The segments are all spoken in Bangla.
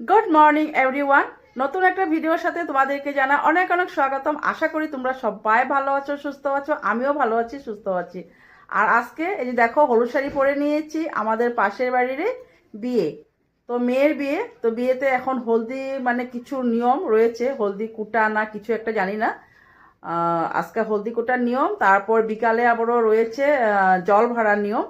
গুড মর্নিং এভরিওয়ান নতুন একটা ভিডিওর সাথে তোমাদেরকে জানা অনেক অনেক স্বাগতম। আশা করি তোমরা সবাই ভালো আছো, সুস্থ আছো। আমিও ভালো আছি, সুস্থ আছি। আর আজকে এই যে দেখো, হলুদ শাড়ি পরে নিয়েছি আমাদের পাশের বাড়ির বিয়ে। তো মেয়ের বিয়ে, তো বিয়েতে এখন হলদি মানে কিছু নিয়ম রয়েছে। হলদি কুটা না কিছু একটা জানি না। আজকে হলদি কুটার নিয়ম, তারপর বিকালে আবারও রয়েছে জল ভাড়ার নিয়ম।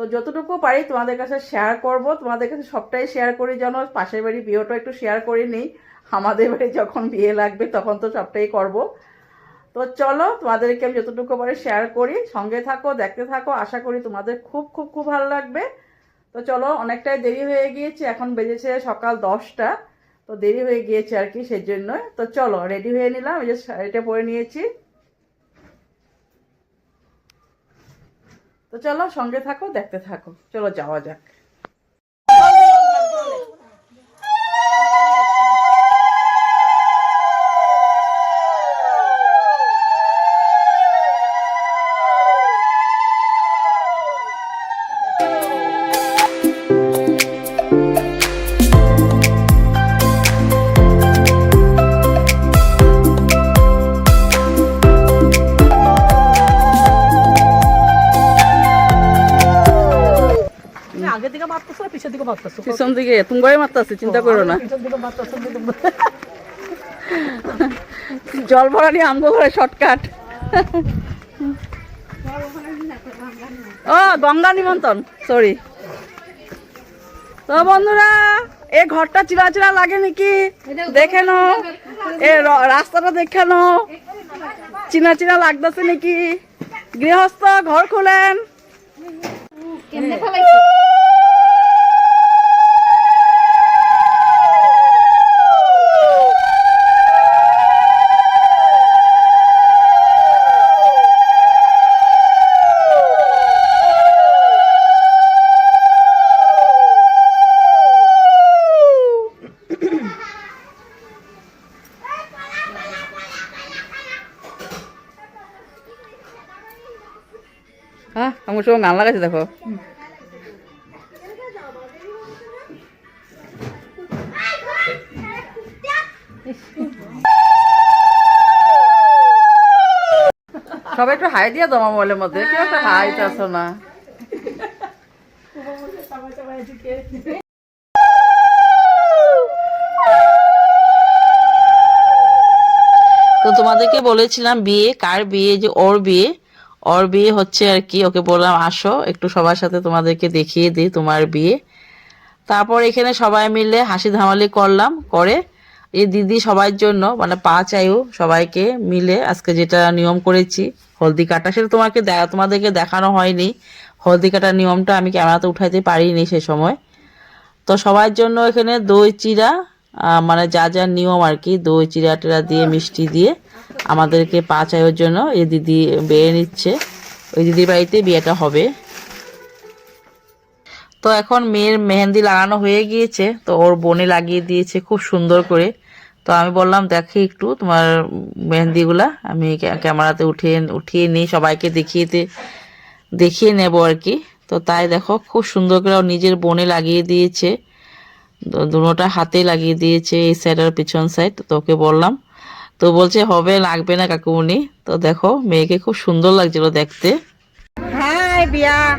তো যতটুকু পারি তোমাদের কাছে শেয়ার করব। তোমাদের কাছে সবটাই শেয়ার করি যেন পাশের বাড়ি বিয়েটা একটু শেয়ার করে নিই। আমাদের বাড়ি যখন বিয়ে লাগবে তখন তো সবটাই করব। তো চলো, তোমাদেরকে আমি যতটুকু পারি শেয়ার করি। সঙ্গে থাকো, দেখতে থাকো। আশা করি তোমাদের খুব খুব খুব ভালো লাগবে। তো চলো, অনেকটাই দেরি হয়ে গিয়েছে। এখন বেজেছে সকাল দশটা। তো দেরি হয়ে গিয়েছে আর কি, সেই জন্যই। তো চলো রেডি হয়ে নিলাম। এই যে শাড়িটা পরে নিয়েছি। তো চলো সঙ্গে থাকো দেখতে থাকো। চলো যাওয়া যাক। তুমি আগের দিকে মারতেছো না পিছের দিকে মারতেছো। পিছন দিকে মারতাছি চিন্তা করো না। পিছন দিকে মারতেছো জল ভরা নিয়ে আমগো ঘরে শর্টকাট। ও গঙ্গা নিমন্ত্রণ সরি তো বন্ধুরা এ ঘরটা চিরা চিরা লাগে নাকি? দেখে নো এ রাস্তাটা দেখে নো চিনা চিনা লাগতেছে নাকি? গৃহস্থ ঘর খুলেন। কেমনে হ্যাঁ। ফেলাইছো? আমার সঙ্গে গান লাগাইছে দেখো। সবাই একটু হাই দিয়া দাও মোবাইলের মধ্যে। কেউ একটা হাই চাচ্ছ না। তো তোমাদেরকে বলেছিলাম বিয়ে, কার বিয়ে, যে ওর বিয়ে। ওর বিয়ে হচ্ছে আর কি, ওকে বললাম, আসো, একটু সবার সাথে তোমাদেরকে দেখিয়ে দিই তোমার বিয়ে। তারপর এখানে সবাই মিলে হাসি ধামালি করলাম, করে। এই দিদি সবার জন্য মানে পা আয়ু সবাইকে মিলে, আজকে যেটা নিয়ম করেছি, হলদি কাটা। সেটা তোমাকে তোমাদেরকে দেখানো হয়নি। হলদি কাটার নিয়মটা আমি ক্যামেরাতে উঠাইতে পারিনি সে সময়। তো সবার জন্য এখানে দই চিরা মানে যা যা নিয়ম আর কি, দই চিরা টিরা দিয়ে, মিষ্টি দিয়ে আমাদেরকে পাঁচ আয়ের জন্য এই দিদি বেয়ে নিচ্ছে। ওই দিদির বাড়িতে বিয়েটা হবে। তো এখন মেয়ের মেহেন্দি লাগানো হয়ে গিয়েছে, তো ওর বোনে লাগিয়ে দিয়েছে খুব সুন্দর করে। তো আমি বললাম, দেখি একটু তোমার মেহেন্দিগুলা, আমি ক্যামেরাতে উঠিয়ে উঠিয়ে নিই, সবাইকে দেখিয়েতে দেখিয়ে নেব আর কি। তো তাই দেখো, খুব সুন্দর করে ওর নিজের বনে লাগিয়ে দিয়েছে। দু- দুটোটা হাতে লাগিয়ে দিয়েছে, এই সাইড আর পিছন সাইড তো ওকে বললাম। তো বলছে, হবে, লাগবে না কাকুমনি। তো দেখো, মেয়েকে খুব সুন্দর লাগছিল দেখতে। হ্যাঁ বিয়া।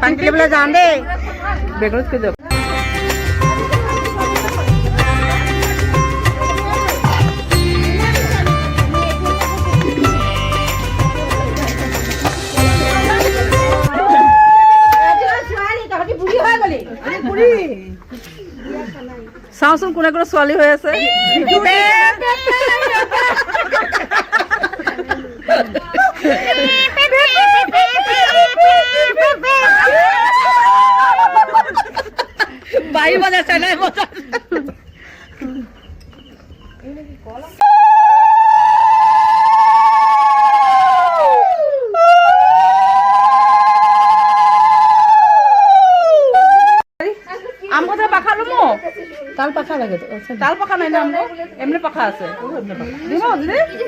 পান্টিলে বলে যান দে। বেগুন চাওঁচোন কোনে কোনে ছোৱালী হৈ আছে। বাজা চাই নাই মজা আম কথা পাখা লমো তাল পাখা লাগে তো। আচ্ছা। তাল পাখা নাই না এমনি পাখা আছে। দিব দিদি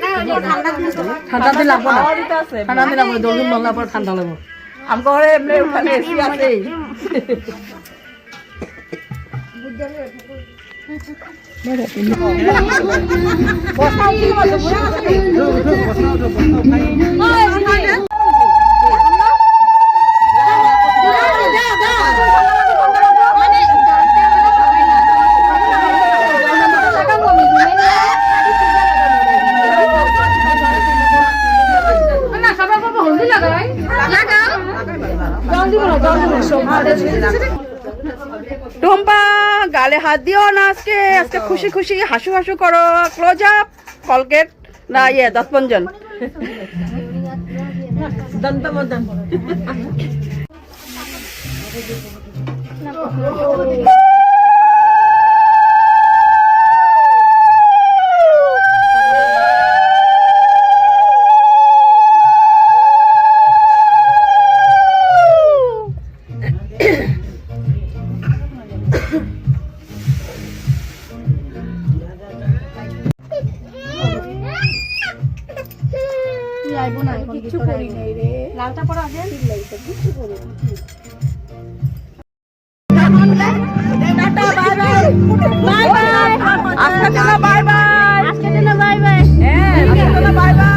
ঠান্ডা দিন লাগবো আছে। ঠান্ডা দিন লাগবো দর্জন বললা পর ঠান্ডা লাগবো। আমগো ঘরে এমনি ওখানে এসি আছেই টুম্পা গালে হাত দিও না আজকে। আজকে খুশি খুশি, হাসু হাসু করো। ক্লোজ আপ কলগেট না ইয়ে তোরাই বোন এখন কিছু করি নাই রে লালটা পড়া আগে লাইতে কিছু করি না আজকে না বাই বাই আজকে না বাই বাই হ্যাঁ আজকে না bye bye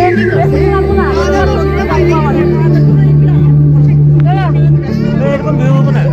Thank you. I'm building it?